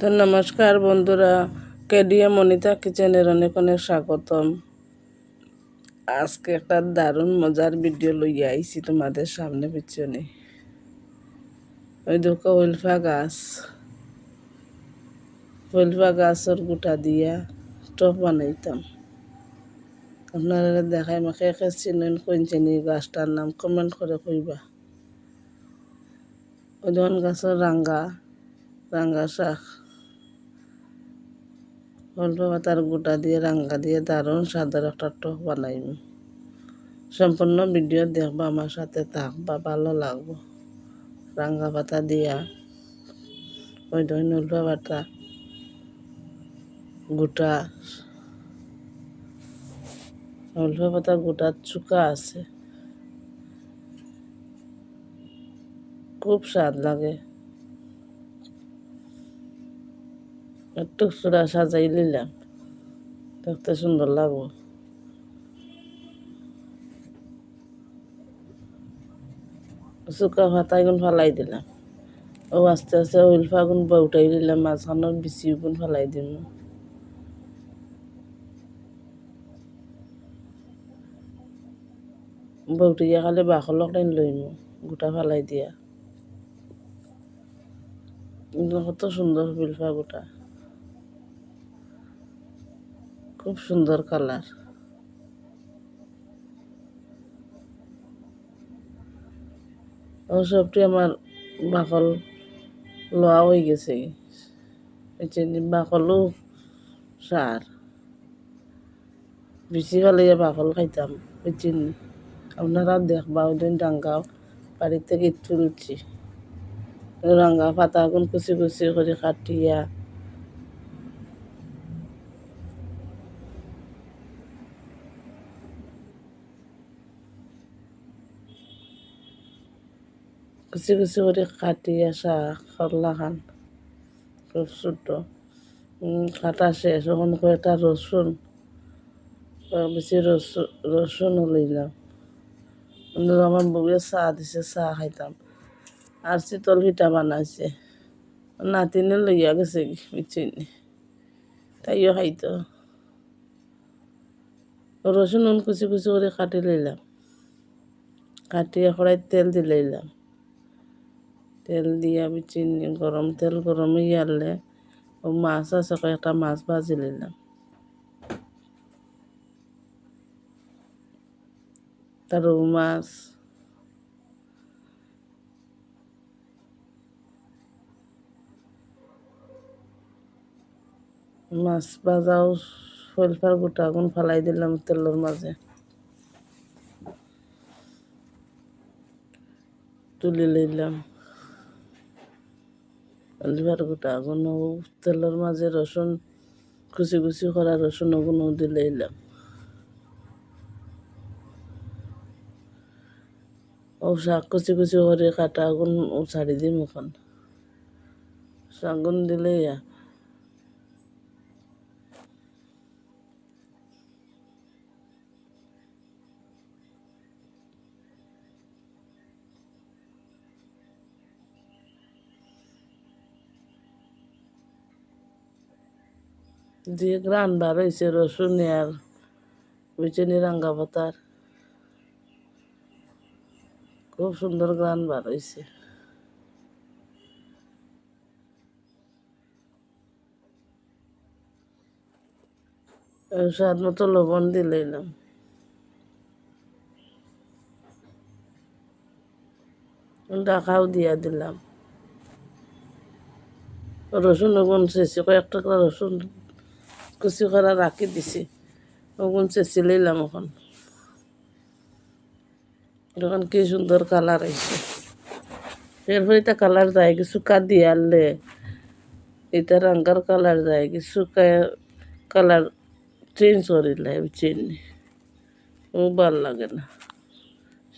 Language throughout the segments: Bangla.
তো নমস্কার বন্ধুরা, কেডিএম অনিতা কিচেনের অনেক অনেক স্বাগতম। আজকে একটা দারুণ মজার ভিডিও লইয়া আইছি তোমাদের সামনে পিছনে। ওই দেখো উলফা গাছ। উলফা গাছের গোটা দিয়া টপ বানাইতাম। আপনারা দেখাই মাকে একে চিনেন, কোন চিনি গাছটার নাম কমেন্ট করে কইবা। ওই ধরুন গাছের রাঙ্গা রাঙ্গা শাক। অল্প পাতার গোটা দিয়ে, রাঙ্গা দিয়ে দারুণ স্বাদের একটা টক বানাইব সম্পূর্ণ ভিডিও দেখবা আমার সাথে থাকবা ভালো লাগবো। রাঙ্গা পাতা দিয়া ওই ধরুন অল্প পাতা গোটা, অল্প পাতা গোটা চুকা আছে। খুব স্বাদ লাগে। একটু সুরা সাজাই নিলাম। দেখতে সুন্দর লাগবো। শুকা ভাতা গুণ ফালাই দিলাম। ও আস্তে আস্তে উলফা গুণ বউটাই দিলাম মাঝখানোর বিচি গুণ ফালাই দিম। বউটিয়া খালি বাকলক টাইম লইম গোটা ফালাই দিয়া। কত সুন্দর বিলফা গোটা খুব সুন্দর কালার। সবটি আমার বাকল লোয়া হয়ে গেছে। বাকলও সার। বেশি ভালো বাকল খাইতাম। বুঝছেন আপনারা দেখবা ওই দিন ডাঙ্গাও বাড়ির থেকে তুলছি। রাঙ্গা পাতা কুচি কুচি করে কাটিয়া কুচি কুচি করে কাটিয়া শাক করলা খান খুব ছোটো কাটা শেষ ওখান কয়েকটা রসুন বেশি রসুন রসুনও লইলাম আমার বউয়ে চা দিছে চা খাইতাম আর শীতল পিঠা বানাইছে নাতিনে লইয়া গেছে বুঝছিনি তাইও খাইতো রসুন কুচি কুচি করে কাটি লইলাম কাটিয়ে কড়াই তেল দিয়ে লইলাম তেল দিয়া চিনি গরম তেল গরম আনলে ও মাছ আছে কয়েকটা মাছ ভাজি নিলাম তার মাছ। মাছ ভাজাও ফলফার গোটা আগুন ফালাই দিলাম তেলের মাঝে তুলে লইলাম। লিভার গোটা আগুন তেলের মাঝে রসুন, কুচি কুচি করা রসুন ওগুলো দিলে এলাম ও শাক কুচি কুচি করে কাটা আগুন ছাড়ি দিম এখন। শাগুন দিলে ইয়া যে গ্রান বার হয়েছে রসুন আর বিচনি রাঙ্গা পাতার। খুব সুন্দর গ্রান বার হয়েছে স্বাদ মতো লবণ দিলাম ডাকাও দিয়া দিলাম। রসুন ওগুন শেষে কয়েকটা রসুন কুচি করা রাখি দিছি। ওগুন চেঁচি লইলাম এখন। এখন কি সুন্দর কালার আইছে এরপরে এটা কালার যায় কা দিয়ে আনলে এটা রাঙ্গার কালার যায় কি কিছু কালার চেঞ্জ করিলে চিনি ও ভালো লাগে না।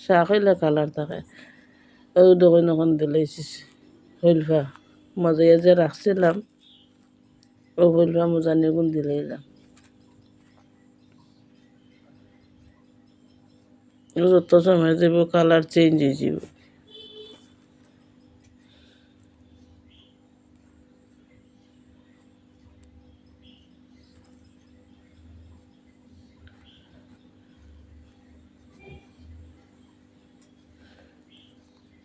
শাক হইলে কালার থাকে। ও দোকান ওখান দিলে হইলফা মজাইয়া যে রাখছিলাম Okulwa muzane kundilela. uzotoswa meze bu color change ejibu.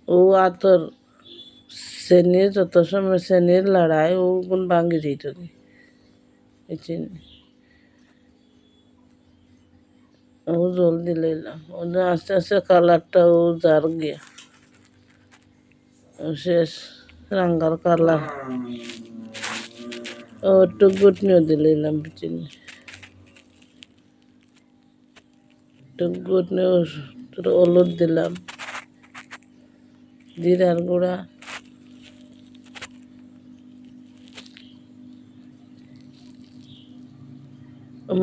वो आतर सेनेर तो तो समय सेनेर लड़ाई वो कुन बांगी रही थी গুণ এই চিনি ও জল দিলে ও আস্তে আস্তে কালারটা ও যার গিয়া। শেষ রাঙ্গার কালার। ও একটু গুটনিও দিলাম চিনি একটু গুটনি একটু হলুদ দিলাম। জিরার গুঁড়া।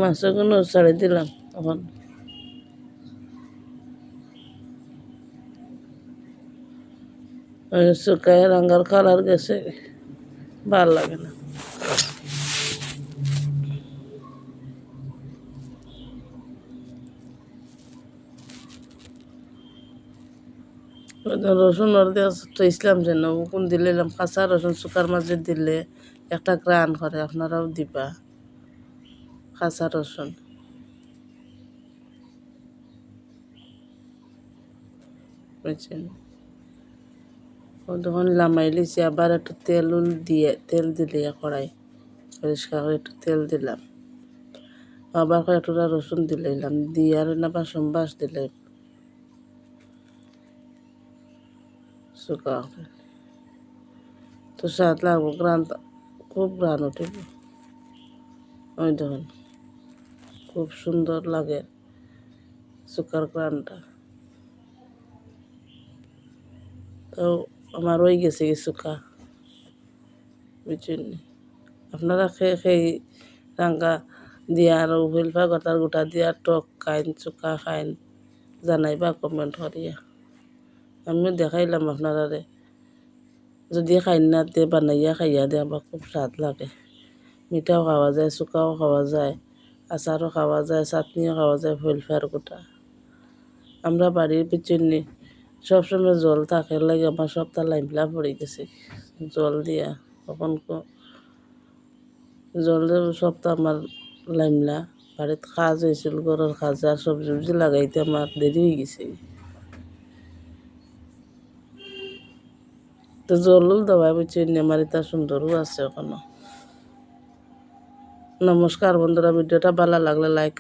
মাছগুলো ছাড়ি দিলাম ওই শুকায় রাঙ্গার কালার গেছে, ভালো লাগে না। রসুন দিয়ে তো ইসলাম যেন কোন দিলে কাঁচা রসুন শুকার মাঝে দিলে একটা গ্রান করে, আপনারাও দিবা। কাঁচা রসুন। বুঝছেন? তখন লামাই লিছি আবার একটু তেল উল দিয়ে, তেল দিলে কড়াই পরিষ্কার করে একটু তেল দিলাম। আবার কয়েকটা রসুন দিলাম, দিয়ে আর না বাসন বাস দিলে শুকা তো স্বাদ লাগবো, গ্রান খুব গ্রান উঠিব ওই দেখুন। খুব সুন্দর লাগে শুকার গ্রানটা তো আমার ওই গেছে কি শুকা বুঝছেন? আপনারা খেয়ে খেয়ে রাঙ্গা দিয়া আর হুইলফা গতার গোটা দিয়া টক খাইন চুকা খাইন, জানাইবা কমেন্ট করিয়া। আমিও দেখাইলাম আপনারা যদি খাইন না তে বানাইয়া খাইয়া দিয়ে আমার খুব স্বাদ লাগে। মিঠাও খাওয়া যায় চুকাও খাওয়া যায়। আচারও খাওয়া যায়, চাটনিও খাওয়া যায় হুইলফার গোটা আমরা বাড়ির পিছনে সবসময় জল থাকে লাগে, আমার সপ্তাহ লাইমলা পড়ে গেছে। জল দিয়া কখন জল সপ্তাহ আমার লাইমলা। বাড়িতে কাজ হয়েছিল, ঘরের কাজ আর সবজি উবজি লাগাইতে আমার দেরি হয়ে গেছে। তো জল দেওয়া বুঝছি এটা সুন্দরও আছে এখনও। নমস্কার বন্ধুরা ভিডিওটা ভালো লাগলে লাইক